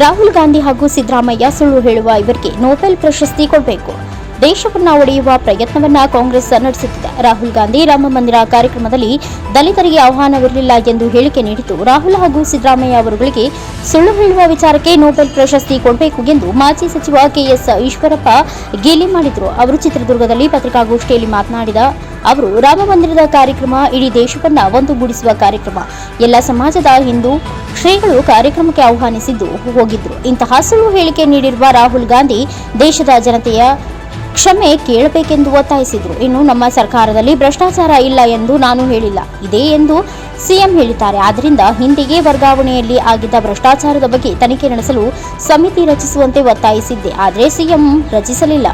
ರಾಹುಲ್ ಗಾಂಧಿ ಹಾಗೂ ಸಿದ್ದರಾಮಯ್ಯ ಸುಳ್ಳು ಹೇಳುವ ಇವರಿಗೆ ನೊಬೆಲ್ ಪ್ರಶಸ್ತಿ ಕೊಡಬೇಕು. ದೇಶವನ್ನ ಒಡೆಯುವ ಪ್ರಯತ್ನವನ್ನ ಕಾಂಗ್ರೆಸ್ ನಡೆಸುತ್ತಿದೆ. ರಾಹುಲ್ ಗಾಂಧಿ ರಾಮ ಮಂದಿರ ಕಾರ್ಯಕ್ರಮದಲ್ಲಿ ದಲಿತರಿಗೆ ಆಹ್ವಾನವಿರಲಿಲ್ಲ ಎಂದು ಹೇಳಿಕೆ ನೀಡಿತು ರಾಹುಲ್ ಹಾಗೂ ಸಿದ್ದರಾಮಯ್ಯ ಅವರುಗಳಿಗೆ ಸುಳ್ಳು ಹೇಳುವ ವಿಚಾರಕ್ಕೆ ನೊಬೆಲ್ ಪ್ರಶಸ್ತಿ ಕೊಡಬೇಕು ಎಂದು ಮಾಜಿ ಸಚಿವ ಕೆಎಸ್ ಈಶ್ವರಪ್ಪ ಗೇಲಿ ಮಾಡಿದರು. ಅವರು ಚಿತ್ರದುರ್ಗದಲ್ಲಿ ಪತ್ರಿಕಾಗೋಷ್ಠಿಯಲ್ಲಿ ಮಾತನಾಡಿದ ಅವರು, ರಾಮ ಮಂದಿರದ ಕಾರ್ಯಕ್ರಮ ಇಡೀ ದೇಶವನ್ನ ಒಂದುಗೂಡಿಸುವ ಕಾರ್ಯಕ್ರಮ. ಎಲ್ಲ ಸಮಾಜದ ಹಿಂದೂ ಶ್ರೀಗಳು ಕಾರ್ಯಕ್ರಮಕ್ಕೆ ಆಹ್ವಾನಿಸಿದ್ದು ಹೋಗಿದ್ರು. ಇಂತಹ ಸುಳ್ಳು ಹೇಳಿಕೆ ನೀಡಿರುವ ರಾಹುಲ್ ಗಾಂಧಿ ದೇಶದ ಜನತೆಯ ಕ್ಷಮೆ ಕೇಳಬೇಕೆಂದು ಒತ್ತಾಯಿಸಿದರು. ಇನ್ನು ನಮ್ಮ ಸರ್ಕಾರದಲ್ಲಿ ಭ್ರಷ್ಟಾಚಾರ ಇಲ್ಲ ಎಂದು ನಾನು ಹೇಳಿಲ್ಲ. ಇದೆ ಎಂದು ಸಿಎಂ ಹೇಳಿದ್ದಾರೆ. ಆದ್ದರಿಂದ ಹಿಂದಿಗೆ ವರ್ಗಾವಣೆಯಲ್ಲಿ ಆಗಿದ್ದ ಭ್ರಷ್ಟಾಚಾರದ ಬಗ್ಗೆ ತನಿಖೆ ನಡೆಸಲು ಸಮಿತಿ ರಚಿಸುವಂತೆ ಒತ್ತಾಯಿಸಿದ್ದೆ. ಆದರೆ ಸಿಎಂ ರಚಿಸಲಿಲ್ಲ.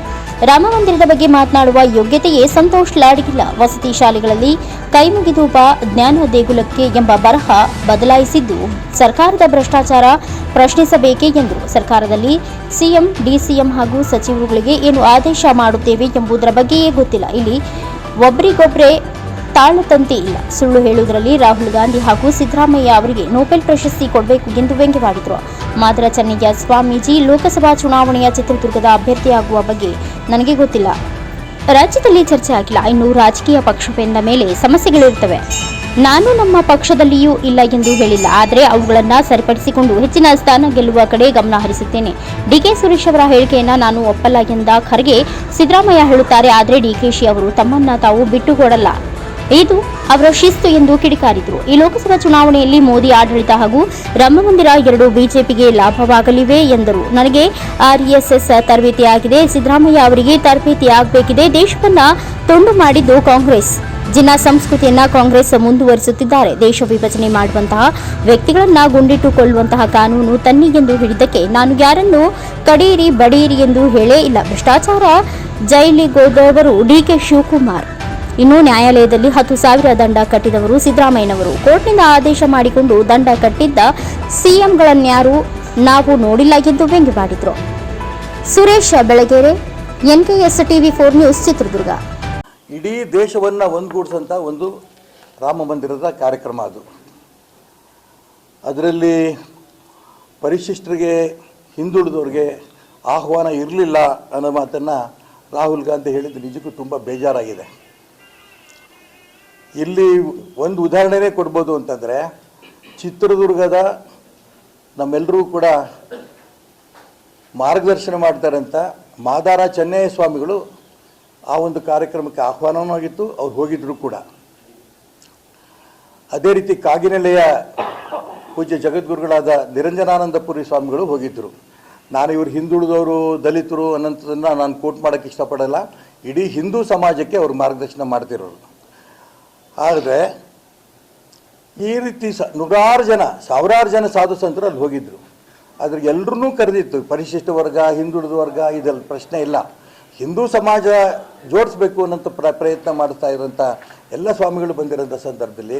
ರಾಮ ಮಂದಿರದ ಬಗ್ಗೆ ಮಾತನಾಡುವ ಯೋಗ್ಯತೆಯೇ ಸಂತೋಷ್ ಲಾಡ್ಗಿಲ್ಲ ವಸತಿ ಶಾಲೆಗಳಲ್ಲಿ ಕೈಮುಗಿದೂಪ ಜ್ಞಾನ ದೇಗುಲಕ್ಕೆ ಎಂಬ ಬರಹ ಬದಲಾಯಿಸಿದ್ದು. ಸರ್ಕಾರದ ಭ್ರಷ್ಟಾಚಾರ ಪ್ರಶ್ನಿಸಬೇಕೇ ಎಂದರು ಸರ್ಕಾರದಲ್ಲಿ ಸಿಎಂ, ಡಿಸಿಎಂ ಹಾಗೂ ಸಚಿವರುಗಳಿಗೆ ಏನು ಆದೇಶ ಮಾಡುತ್ತೇವೆ ಎಂಬುದರ ಬಗ್ಗೆಯೇ ಗೊತ್ತಿಲ್ಲ. ಇಲ್ಲಿ ಒಬ್ಬರಿಗೊಬ್ಬರೇ ತಾಳತಂತೆ ಇಲ್ಲ. ಸುಳ್ಳು ಹೇಳುವುದರಲ್ಲಿ ರಾಹುಲ್ ಗಾಂಧಿ ಹಾಗೂ ಸಿದ್ದರಾಮಯ್ಯ ಅವರಿಗೆ ನೋಬೆಲ್ ಪ್ರಶಸ್ತಿ ಕೊಡಬೇಕು ಎಂದು ವ್ಯಂಗ್ಯವಾಡಿದರು ಮಾದರ ಚೆನ್ನಯ್ಯ ಸ್ವಾಮೀಜಿ ಲೋಕಸಭಾ ಚುನಾವಣೆಯ ಚಿತ್ರದುರ್ಗದ ಅಭ್ಯರ್ಥಿಯಾಗುವ ಬಗ್ಗೆ ನನಗೆ ಗೊತ್ತಿಲ್ಲ. ರಾಜ್ಯದಲ್ಲಿ ಚರ್ಚೆ ಆಗಿಲ್ಲ. ಇನ್ನು ರಾಜಕೀಯ ಪಕ್ಷವೆಂದ ಮೇಲೆ ಸಮಸ್ಯೆಗಳಿರುತ್ತವೆ. ನಾನು ನಮ್ಮ ಪಕ್ಷದಲ್ಲಿಯೂ ಇಲ್ಲ ಎಂದು ಹೇಳಿಲ್ಲ. ಆದರೆ ಅವುಗಳನ್ನು ಸರಿಪಡಿಸಿಕೊಂಡು ಹೆಚ್ಚಿನ ಸ್ಥಾನ ಗೆಲ್ಲುವ ಕಡೆ ಗಮನ ಹರಿಸುತ್ತೇನೆ. ಡಿಕೆ ಸುರೇಶ್ ಅವರ ಹೇಳಿಕೆಯನ್ನು ನಾನು ಒಪ್ಪಲ್ಲ ಎಂದ ಖರ್ಗೆ ಸಿದ್ದರಾಮಯ್ಯ ಹೇಳುತ್ತಾರೆ. ಆದರೆ ಡಿಕೆಶಿ ಅವರು ತಮ್ಮನ್ನ ತಾವು ಬಿಟ್ಟುಕೊಡಲ್ಲ ಇದು ಅವರ ಶಿಸ್ತು ಎಂದು ಕಿಡಿಕಾರಿದರು. ಈ ಲೋಕಸಭಾ ಚುನಾವಣೆಯಲ್ಲಿ ಮೋದಿ ಆಡಳಿತ ಹಾಗೂ ರಂಗಮಂದಿರ ಎರಡು ಬಿಜೆಪಿಗೆ ಲಾಭವಾಗಲಿವೆ ಎಂದರು. ನನಗೆ ಆರ್ಎಸ್ಎಸ್ ತರಬೇತಿಯಾಗಿದೆ. ಸಿದ್ದರಾಮಯ್ಯ ಅವರಿಗೆ ತರಬೇತಿಯಾಗಬೇಕಿದೆ. ದೇಶವನ್ನ ತುಂಡು ಮಾಡಿದ್ದು ಕಾಂಗ್ರೆಸ್. ಜಿನ ಸಂಸ್ಕೃತಿಯನ್ನ ಕಾಂಗ್ರೆಸ್ ಮುಂದುವರಿಸುತ್ತಿದ್ದಾರೆ. ದೇಶ ವಿಭಜನೆ ಮಾಡುವಂತಹ ವ್ಯಕ್ತಿಗಳನ್ನ ಗುಂಡಿಟ್ಟುಕೊಳ್ಳುವಂತಹ ಕಾನೂನು ತನ್ನಿ ಎಂದು ಹೇಳಿದ್ದಕ್ಕೆ ನಾನು ಯಾರನ್ನು ಕಡಿಯಿರಿ, ಬಡಿಯಿರಿ ಎಂದು ಹೇಳೇ ಇಲ್ಲ. ಭ್ರಷ್ಟಾಚಾರ, ಜೈಲಿಗೋದವರು ಡಿಕೆ ಶಿವಕುಮಾರ್. ಇನ್ನು ನ್ಯಾಯಾಲಯದಲ್ಲಿ ಹತ್ತು ಸಾವಿರ ದಂಡ ಕಟ್ಟಿದವರು ಸಿದ್ದರಾಮಯ್ಯನವರು. ಕೋರ್ಟ್ನಿಂದ ಆದೇಶ ಮಾಡಿಕೊಂಡು ದಂಡ ಕಟ್ಟಿದ್ದ ಸಿಎಂಗಳನ್ಯಾರು ನಾವು ನೋಡಿಲ್ಲ ಎಂದು ವ್ಯಂಗ್ಯವಾಡಿದ್ರು Suresh Belagere, NKS TV four news Chitradurga. ಇಡೀ ದೇಶವನ್ನು ಒಂದುಗೂಡಿಸಂಥ ಒಂದು ರಾಮ ಮಂದಿರದ ಕಾರ್ಯಕ್ರಮ ಅದು. ಅದರಲ್ಲಿ ಪರಿಶಿಷ್ಟರಿಗೆ, ಹಿಂದುಳಿದವ್ರಿಗೆ ಆಹ್ವಾನ ಇರಲಿಲ್ಲ ಅನ್ನೋ ಮಾತನ್ನು ರಾಹುಲ್ ಗಾಂಧಿ ಹೇಳಿದ್ದು ನಿಜಕ್ಕೂ ತುಂಬ ಬೇಜಾರಾಗಿದೆ. ಇಲ್ಲಿ ಒಂದು ಉದಾಹರಣೆನೇ ಕೊಡ್ಬೋದು ಅಂತಂದರೆ ಚಿತ್ರದುರ್ಗದ ನಮ್ಮೆಲ್ಲರೂ ಕೂಡ ಮಾರ್ಗದರ್ಶನ ಮಾಡ್ತಾರಂತ ಮಾದಾರ ಚೆನ್ನಯ್ಯ ಸ್ವಾಮಿಗಳು ಆ ಒಂದು ಕಾರ್ಯಕ್ರಮಕ್ಕೆ ಆಹ್ವಾನವೂ ಆಗಿತ್ತು ಅವ್ರು ಹೋಗಿದ್ರು ಕೂಡ. ಅದೇ ರೀತಿ ಕಾಗಿನೆಲೆಯ ಪೂಜ್ಯ ಜಗದ್ಗುರುಗಳಾದ ನಿರಂಜನಾನಂದಪುರಿ ಸ್ವಾಮಿಗಳು ಹೋಗಿದ್ದರು ನಾನು ಇವರು ಹಿಂದುಳಿದವರು, ದಲಿತರು ಅನ್ನೋಂಥದ್ದನ್ನು ನಾನು ಕೋಟ್ ಮಾಡೋಕ್ಕೆ ಇಷ್ಟಪಡಲ್ಲ. ಇಡೀ ಹಿಂದೂ ಸಮಾಜಕ್ಕೆ ಅವರು ಮಾರ್ಗದರ್ಶನ ಮಾಡ್ತಿರೋರು. ಆದರೆ ಈ ರೀತಿ ಸ ನೂರಾರು ಜನ, ಸಾವಿರಾರು ಜನ ಸಾಧು ಸಂತರು ಅಲ್ಲಿ ಹೋಗಿದ್ದರು ಆದರೆ ಎಲ್ಲರನ್ನೂ ಕರೆದಿತ್ತು, ಪರಿಶಿಷ್ಟ ವರ್ಗ, ಹಿಂದುಳಿದ ವರ್ಗ, ಇದೆಲ್ಲ ಪ್ರಶ್ನೆ ಇಲ್ಲ. ಹಿಂದೂ ಸಮಾಜ ಜೋಡಿಸ್ಬೇಕು ಅನ್ನೋಂಥ ಪ್ರ, ಪ್ರಯತ್ನ ಮಾಡ್ತಾ ಇರೋಂಥ ಎಲ್ಲ ಸ್ವಾಮಿಗಳು ಬಂದಿರೋಂಥ ಸಂದರ್ಭದಲ್ಲಿ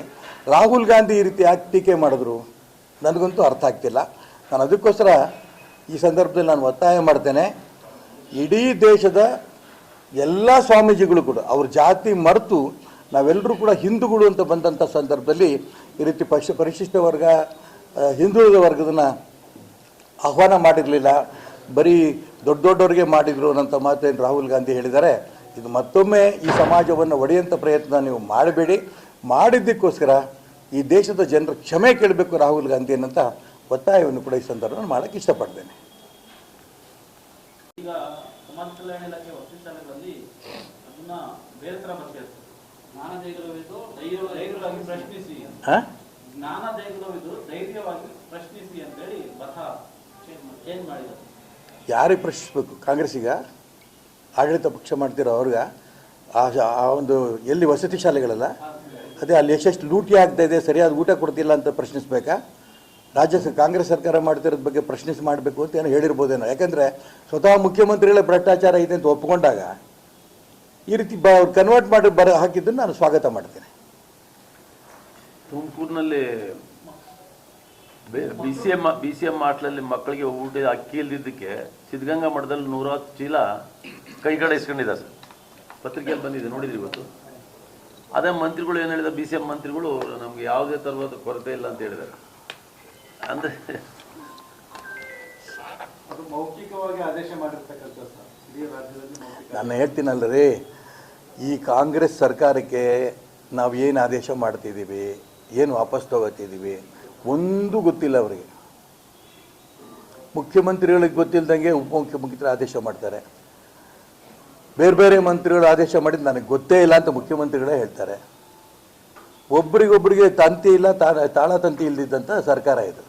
ರಾಹುಲ್ ಗಾಂಧಿ ಈ ರೀತಿ ಯಾಕೆ ಟೀಕೆ ಮಾಡಿದ್ರು. ನನಗಂತೂ ಅರ್ಥ ಆಗ್ತಿಲ್ಲ. ನಾನು ಅದಕ್ಕೋಸ್ಕರ ಈ ಸಂದರ್ಭದಲ್ಲಿ ನಾನು ಒತ್ತಾಯ ಮಾಡ್ತೇನೆ. ಇಡೀ ದೇಶದ ಎಲ್ಲ ಸ್ವಾಮೀಜಿಗಳು ಕೂಡ, ಅವ್ರ ಜಾತಿ ಮರೆತು ನಾವೆಲ್ಲರೂ ಕೂಡ ಹಿಂದೂಗಳು ಅಂತ ಬಂದಂಥ ಸಂದರ್ಭದಲ್ಲಿ ಈ ರೀತಿ ಪಕ್ಷ ಪರಿಶಿಷ್ಟ ವರ್ಗ ಹಿಂದುಳಿದ ವರ್ಗದನ್ನ ಆಹ್ವಾನ ಮಾಡಿರಲಿಲ್ಲ. ಬರೀ ದೊಡ್ಡ ದೊಡ್ಡವರಿಗೆ ಮಾಡಿದರು ಅನ್ನೋಂಥ ಮಾತೇನು ರಾಹುಲ್ ಗಾಂಧಿ ಹೇಳಿದ್ದಾರೆ. ಇದು ಮತ್ತೊಮ್ಮೆ ಈ ಸಮಾಜವನ್ನು ಒಡೆಯುವಂಥ ಪ್ರಯತ್ನ ನೀವು ಮಾಡಬೇಡಿ. ಮಾಡಿದ್ದಕ್ಕೋಸ್ಕರ ಈ ದೇಶದ ಜನರು ಕ್ಷಮೆ ಕೇಳಬೇಕು ರಾಹುಲ್ ಗಾಂಧಿ ಅನ್ನೋಂಥ ಒತ್ತಾಯವನ್ನು ಕೂಡ ಈ ಸಂದರ್ಭದಲ್ಲಿ ಮಾಡೋಕ್ಕೆ ಇಷ್ಟಪಡ್ತೇನೆ. ಈಗ ಸಮಾಜ ಕಲ್ಯಾಣ ಇಲಾಖೆ ಅದನ್ನ ಬೇರೆ ತರ ಯಾರಿಗೆ ಪ್ರಶ್ನಿಸ್ಬೇಕು? ಕಾಂಗ್ರೆಸ್ಸಿಗ? ಆಡಳಿತ ಪಕ್ಷ ಮಾಡ್ತಿರೋ ಅವ್ರಿಗೆ? ಆ ಶಾ- ಆ ಒಂದು ಎಲ್ಲಿ ವಸತಿ ಶಾಲೆಗಳಲ್ಲ? ಅದೇ ಅಲ್ಲಿ ಎಷ್ಟೆಷ್ಟು ಲೂಟಿ ಆಗ್ತಾ ಇದೆ ಸರಿಯಾದ ಊಟ ಕೊಡ್ತಿಲ್ಲ ಅಂತ ಪ್ರಶ್ನಿಸ್ಬೇಕಾ? ರಾಜ್ಯ ಸ- ಕಾಂಗ್ರೆಸ್ ಸರ್ಕಾರ ಮಾಡ್ತಿರೋದ್ ಬಗ್ಗೆ ಪ್ರಶ್ನಿಸಿ ಮಾಡಬೇಕು ಅಂತ ಏನೋ ಹೇಳಿರ್ಬೋದೇನೋ. ಯಾಕಂದರೆ ಸ್ವತಃ ಮುಖ್ಯಮಂತ್ರಿಗಳೇ ಭ್ರಷ್ಟಾಚಾರ ಇದೆ ಅಂತ ಒಪ್ಪಿಕೊಂಡಾಗ ಈ ರೀತಿ ಬ ಕನ್ವರ್ಟ್ ಮಾಡಿ ಬರ ಹಾಕಿದ್ದನ್ನು ನಾನು ಸ್ವಾಗತ ಮಾಡ್ತೇನೆ. ತುಮಕೂರಿನಲ್ಲಿ B C M B C M ಮಾಟ್ಲಲ್ಲಿ ಮಕ್ಕಳಿಗೆ ಊಟ ಅಕ್ಕಿ ಇಲ್ದಿದ್ದಕ್ಕೆ ಸಿದ್ಧಗಂಗಾ ಮಠದಲ್ಲಿ ನೂರಾರು ಚೀಲ ಕೈಗಡೆ ಇಸ್ಕೊಂಡಿದ್ದಾರೆ ಸರ್. ಪತ್ರಿಕೆಯಲ್ಲಿ ಬಂದಿದೆ ನೋಡಿದ್ರಿ ಇವತ್ತು? ಅದೇ ಮಂತ್ರಿಗಳು ಏನು ಹೇಳಿದ ಬಿ ಸಿ ಎಂ ಮಂತ್ರಿಗಳು ನಮ್ಗೆ ಯಾವುದೇ ಥರದ ಕೊರತೆ ಇಲ್ಲ ಅಂತ ಹೇಳಿದ್ದಾರೆ. ಅಂದರೆ ಅದು ಮೌಖಿಕವಾಗಿ ಆದೇಶ ಈ ಕಾಂಗ್ರೆಸ್ ಸರ್ಕಾರಕ್ಕೆ ನಾವು ಏನು ಆದೇಶ ಮಾಡ್ತಿದ್ದೀವಿ ಏನು ವಾಪಸ್ ತಗೋತಿದ್ದೀವಿ ಒಂದು ಗೊತ್ತಿಲ್ಲ ಅವರಿಗೆ. ಮುಖ್ಯಮಂತ್ರಿಗಳಿಗೆ ಗೊತ್ತಿಲ್ಲದಂಗೆ ಉಪಮುಖ್ಯಮಂತ್ರಿ ಆದೇಶ ಮಾಡ್ತಾರೆ. ಬೇರೆ ಬೇರೆ ಮಂತ್ರಿಗಳು ಆದೇಶ ಮಾಡಿದ್ದು ನನಗೆ ಗೊತ್ತೇ ಇಲ್ಲ ಅಂತ ಮುಖ್ಯಮಂತ್ರಿಗಳೇ ಹೇಳ್ತಾರೆ. ಒಬ್ರಿಗೊಬ್ರಿಗೆ ತಂತಿ ಇಲ್ಲ, ತಾಳ ತಾಳ ತಂತಿ ಇಲ್ದಿದ್ದಂಥ ಸರ್ಕಾರ ಇದು.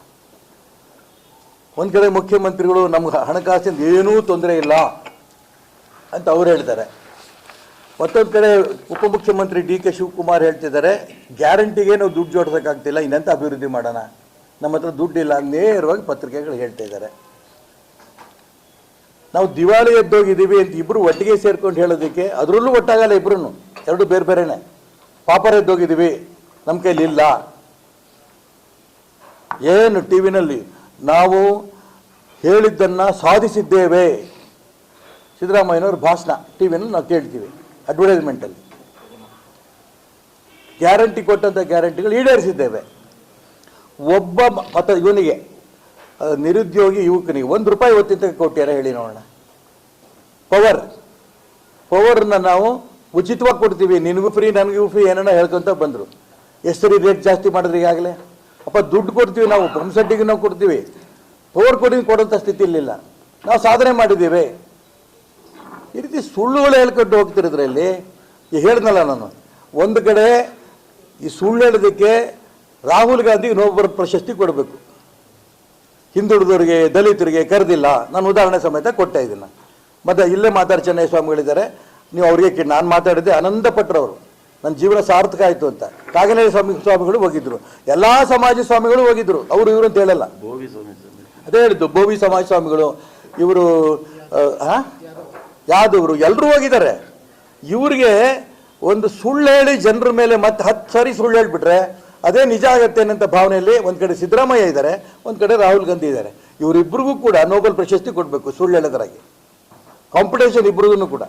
ಒಂದು ಕಡೆ ಮುಖ್ಯಮಂತ್ರಿಗಳು ನಮ್ಗೆ ಹಣಕಾಸಿನ ಏನೂ ತೊಂದರೆ ಇಲ್ಲ ಅಂತ ಅವ್ರು ಹೇಳ್ತಾರೆ. ಮತ್ತೊಂದು ಕಡೆ ಉಪಮುಖ್ಯಮಂತ್ರಿ ಡಿ ಕೆ ಶಿವಕುಮಾರ್ ಹೇಳ್ತಿದ್ದಾರೆ, ಗ್ಯಾರಂಟಿಗೆ ನಾವು ದುಡ್ಡು ಜೋಡಿಸೋಕ್ಕಾಗ್ತಿಲ್ಲ, ಇನ್ನೆಂತ ಅಭಿವೃದ್ಧಿ ಮಾಡೋಣ? ನಮ್ಮ ಹತ್ರ ದುಡ್ಡಿಲ್ಲ, ನೇರವಾಗಿ ಪತ್ರಿಕೆಗಳು ಹೇಳ್ತಾ ಇದ್ದಾರೆ. ನಾವು ದಿವಾಳಿ ಎದ್ದೋಗಿದ್ದೀವಿ ಅಂತ ಇಬ್ಬರು ಒಟ್ಟಿಗೆ ಸೇರ್ಕೊಂಡು ಹೇಳೋದಕ್ಕೆ, ಅದರಲ್ಲೂ ಒಟ್ಟಾಗಲ್ಲ ಇಬ್ಬರೂ ಎರಡು ಬೇರೆ ಬೇರೆನೆ. ಪಾಪರ್ ಎದ್ದೋಗಿದ್ದೀವಿ ನಮ್ಮ ಕೈಲಿ ಇಲ್ಲ. ಏನು ಟಿ ವಿನಲ್ಲಿ, ನಾವು ಹೇಳಿದ್ದನ್ನು ಸಾಧಿಸಿದ್ದೇವೆ. ಸಿದ್ದರಾಮಯ್ಯನವ್ರ ಭಾಷಣ, ಟಿ ವಿನಲ್ಲಿ ನಾವು ಕೇಳ್ತೀವಿ. ಅಡ್ವರ್ಟೈಸ್ಮೆಂಟಲ್ಲಿ ಗ್ಯಾರಂಟಿ ಕೊಟ್ಟಂಥ ಗ್ಯಾರಂಟಿಗಳು ಈಡೇರಿಸಿದ್ದೇವೆ. ಒಬ್ಬ ಮತ್ತು ಇವನಿಗೆ ನಿರುದ್ಯೋಗಿ ಯುವಕನಿಗೆ ಒಂದು ರೂಪಾಯಿ ಒತ್ತಿಂತ ಕೊಟ್ಟಿಯಾರ ಹೇಳಿ ನೋಡೋಣ. ಪವರ್ ಪವರ್ನ ನಾವು ಉಚಿತವಾಗಿ ಕೊಡ್ತೀವಿ. ನಿನಗೂ ಫ್ರೀ ನನಗೂ ಫ್ರೀ ಏನೇನೋ ಹೇಳ್ಕೊಂತ ಬಂದರು. ಎಷ್ಟು ಸರಿ ರೇಟ್ ಜಾಸ್ತಿ ಮಾಡಿದ್ರೆ ಈಗಾಗಲೇ? ಅಪ್ಪ, ದುಡ್ಡು ಕೊಡ್ತೀವಿ ನಾವು ಪಂಪ್ಸೆಟ್ಟಿಗೆ ನಾವು ಕೊಡ್ತೀವಿ. ಪವರ್ ಕೊಡಿ ಕೊಡೋಂಥ ಸ್ಥಿತಿ ಇರಲಿಲ್ಲ ನಾವು ಸಾಧನೆ ಮಾಡಿದ್ದೀವಿ. ಈ ರೀತಿ ಸುಳ್ಳುಗಳು ಹೇಳ್ಕೊಂಡು ಹೋಗ್ತಿರೋದ್ರಲ್ಲಿ ಹೇಳ್ದಲ್ಲ ನಾನು. ಒಂದು ಕಡೆ ಈ ಸುಳ್ಳು ಹೇಳೋದಕ್ಕೆ ರಾಹುಲ್ ಗಾಂಧಿಗೆ ನೋಬಲ್ ಪ್ರಶಸ್ತಿ ಕೊಡಬೇಕು. ಹಿಂದುಳಿದವರಿಗೆ ದಲಿತರಿಗೆ ಕರೆದಿಲ್ಲ. ನಾನು ಉದಾಹರಣೆ ಸಮೇತ ಕೊಟ್ಟೆ ಇದನ್ನು ಮತ್ತು ಇಲ್ಲೇ ಮಾತಾಡಿ ಚೆನ್ನೈ ಸ್ವಾಮಿಗಳಿದ್ದಾರೆ. ನೀವು ಅವ್ರಿಗೆ ಕೇಳಿ ನಾನು ಮಾತಾಡಿದ್ದೆ ಆನಂದ ಪಟ್ಟರವರು ನನ್ನ ಜೀವನ ಸಾರ್ಥಕ ಆಯಿತು ಅಂತ. ಕಾಗನೇರಿ ಸ್ವಾಮಿ ಸ್ವಾಮಿಗಳು ಹೋಗಿದ್ರು. ಎಲ್ಲ ಸಮಾಜ ಸ್ವಾಮಿಗಳು ಹೋಗಿದ್ರು. ಅವರು ಇವರು ಅಂತ ಹೇಳಲ್ಲ. ಅದೇ ಹೇಳಿದ್ದು ಬೋವಿ ಸಮಾಜ ಸ್ವಾಮಿಗಳು. ಇವರು ಯಾದವರು ಎಲ್ಲರೂ ಹೋಗಿದ್ದಾರೆ. ಇವ್ರಿಗೆ ಒಂದು ಸುಳ್ಳು ಹೇಳಿ ಜನರ ಮೇಲೆ ಮತ್ತೆ ಹತ್ತು ಸಾರಿ ಸುಳ್ಳು ಹೇಳಿಬಿಟ್ರೆ ಅದೇ ನಿಜ ಆಗತ್ತೆ ಅನ್ನೋಂಥ ಭಾವನೆಯಲ್ಲಿ ಒಂದು ಕಡೆ ಸಿದ್ದರಾಮಯ್ಯ ಇದ್ದಾರೆ, ಒಂದು ಕಡೆ ರಾಹುಲ್ ಗಾಂಧಿ ಇದ್ದಾರೆ. ಇವರಿಬ್ಬರಿಗೂ ಕೂಡ ನೋಬೆಲ್ ಪ್ರಶಸ್ತಿ ಕೊಡಬೇಕು ಸುಳ್ಳು ಹೇಳೋದ್ರಾಗಿ. ಕಾಂಪಿಟೇಷನ್ ಇಬ್ಬರಿಗೂ ಕೂಡ.